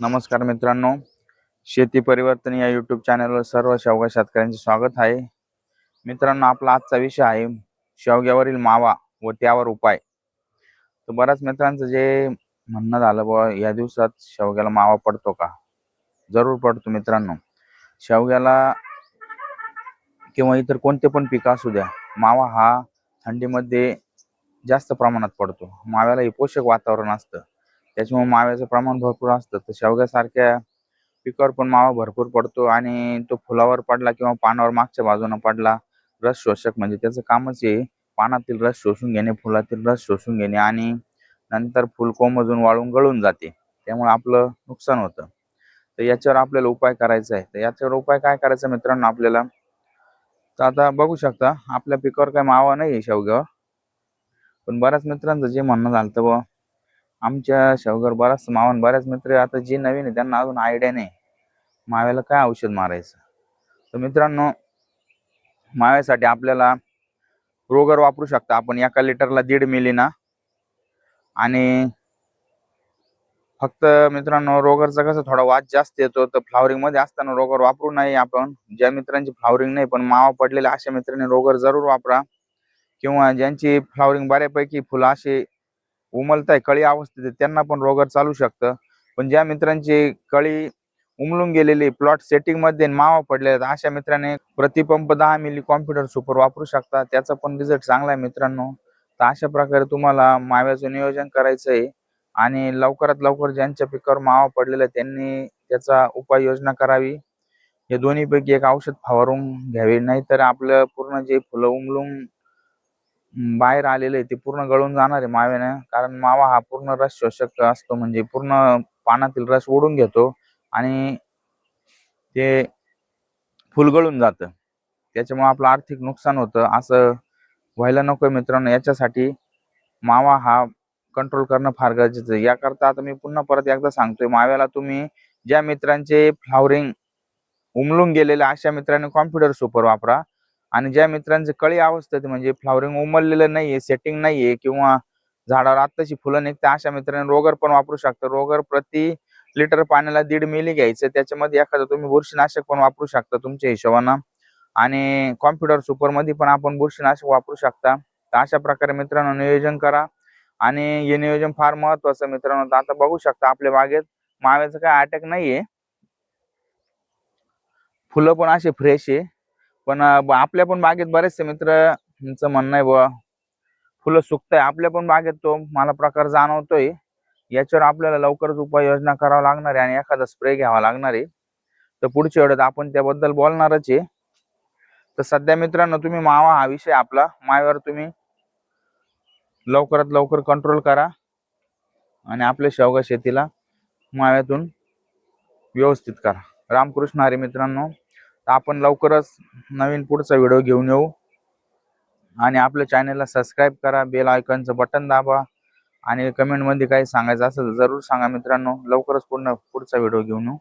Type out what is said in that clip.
नमस्कार मित्रांनो. शेती परिवर्तन या यूट्यूब चॅनलवर सर्व शेवगा शेतकऱ्यांचे स्वागत आहे. मित्रांनो आपला आजचा विषय आहे शेवग्यावरील मावा व त्यावर उपाय. तर बऱ्याच मित्रांचं जे म्हणणं झालं बुवा या दिवसात शेवग्याला मावा पडतो का? जरूर पडतो मित्रांनो. शेवग्याला किंवा इतर कोणते पण पिकं असू द्या मावा हा थंडीमध्ये जास्त प्रमाणात पडतो. माव्याला हे पोषक वातावरण असतं. त्याच्यामुळे माव्याचं प्रमाण भरपूर असतं. तर शेवग्यासारख्या पिकावर पण मावा भरपूर पडतो आणि तो फुलावर पडला किंवा पानावर मागच्या बाजूनं पडला रस शोषक म्हणजे त्याचं कामच आहे पानातील रस शोषून घेणे फुलातील रस शोषून घेणे आणि नंतर फुल कोमजून वाळून गळून जाते. त्यामुळे आपलं नुकसान होतं. तर याच्यावर आपल्याला उपाय करायचा आहे. तर याच्यावर उपाय काय करायचा मित्रांनो आपल्याला? तर आता बघू शकता आपल्या पिकावर काय मावा नाही आहे शेवग्यावर. पण बऱ्याच मित्रांचं जे म्हणणं झालं तर आमच्या शेवगावर बराच मावन बऱ्याच मित्र आता जे नवीन आहे त्यांना अजून आयडिया नाही. माव्याला काय औषध मारायचं? तर मित्रांनो माव्यासाठी आपल्याला रोगर वापरू शकता. आपण एका लिटरला दीड मिली ना आणि फक्त मित्रांनो रोगरचा कसं थोडा वाद जास्त येतो तर फ्लावरिंगमध्ये असताना रोगर वापरू नये आपण. ज्या मित्रांची फ्लावरिंग नाही पण मावा पडलेल्या अशा मित्रांनी रोगर जरूर वापरा. किंवा ज्यांची फ्लावरिंग बऱ्यापैकी फुलं उमलत उमलताय कळी अवस्थेत त्यांना पण रोगर चालू शकतं. पण ज्या मित्रांची कळी उमलून गेलेली प्लॉट सेटिंगमध्ये मावा पडले आहेत अशा मित्राने प्रतिपंप दहा मिली कॉम्प्युटर सुपर वापरू शकता. त्याचा पण रिझल्ट चांगला आहे मित्रांनो. तर अशा प्रकारे तुम्हाला माव्याचं नियोजन करायचं आहे आणि लवकरात लवकर ज्यांच्या पिकावर मावा पडलेला त्यांनी त्याचा उपाययोजना करावी. हे दोन्हीपैकी एक औषध फवारून घ्यावे. नाहीतर आपलं पूर्ण जे फुलं उमलून बाहेर आलेले आहे ते पूर्ण गळून जाणार आहे माव्याने कारण मावा हा पूर्ण रस शोषक असतो. म्हणजे पूर्ण पानातील रस ओढून घेतो आणि ते फुल गळून जातं. त्याच्यामुळे आपलं आर्थिक नुकसान होतं. असं व्हायला नको मित्रांनो. याच्यासाठी मावा हा कंट्रोल करणं फार गरजेचं आहे. याकरता आता मी पुन्हा परत एकदा सांगतोय. माव्याला तुम्ही ज्या मित्रांचे फ्लावरिंग उमलून गेलेले अशा मित्रांनी कॉम्प्युटर सुपर वापरा. आणि ज्या मित्रांचे कळी अवस्थेत म्हणजे फ्लॉवरिंग उमललेलं नाहीये सेटिंग नाहीये किंवा झाडावर आत्ताची फुलं निघते अशा मित्रांनी रोगर पण वापरू शकता. रोगर प्रति लिटर पाण्याला दीड मिली घ्यायचं त्याच्यामध्ये एखादं तुम्ही बुरशीनाशक पण वापरू शकता तुमच्या हिशोबानं. आणि कॉम्प्युटर सुपरमध्ये पण आपण बुरशीनाशक वापरू शकता. तर अशा प्रकारे मित्रांनो नियोजन करा. आणि हे नियोजन फार महत्वाचं मित्रांनो. तर आता बघू शकता आपल्या बागेत माव्याचं काय अटॅक नाहीये. फुलं पण असे फ्रेश आहे. पण आपल्या पण बागेत बरेचसे मित्रांचं म्हणणं आहे बुवा फुलं सुकताय. आपल्या पण बागेत तो मला प्रकार जाणवतोय. याच्यावर आपल्याला लवकरच उपाययोजना करावं लागणार आहे आणि एखादा स्प्रे घ्यावा लागणार आहे. तर पुढच्या वेळेत आपण त्याबद्दल बोलणारच आहे. तर सध्या मित्रांनो तुम्ही मावा हा विषय आपला. माव्यावर तुम्ही लवकरात लवकर कंट्रोल करा. आणि आपल्या शेवगा शेतीला माव्यातून व्यवस्थित करा. रामकृष्ण हरी मित्रांनो. तर आपण लवकरच नवीन पुढचा व्हिडिओ घेऊन येऊ. आणि आपल्या चॅनलला सबस्क्राईब करा बेल आयकॉनचं बटन दाबा. आणि कमेंटमध्ये काही सांगायचं असेल तर जरूर सांगा मित्रांनो. लवकरच पूर्ण पुढचा व्हिडिओ घेऊन येऊ.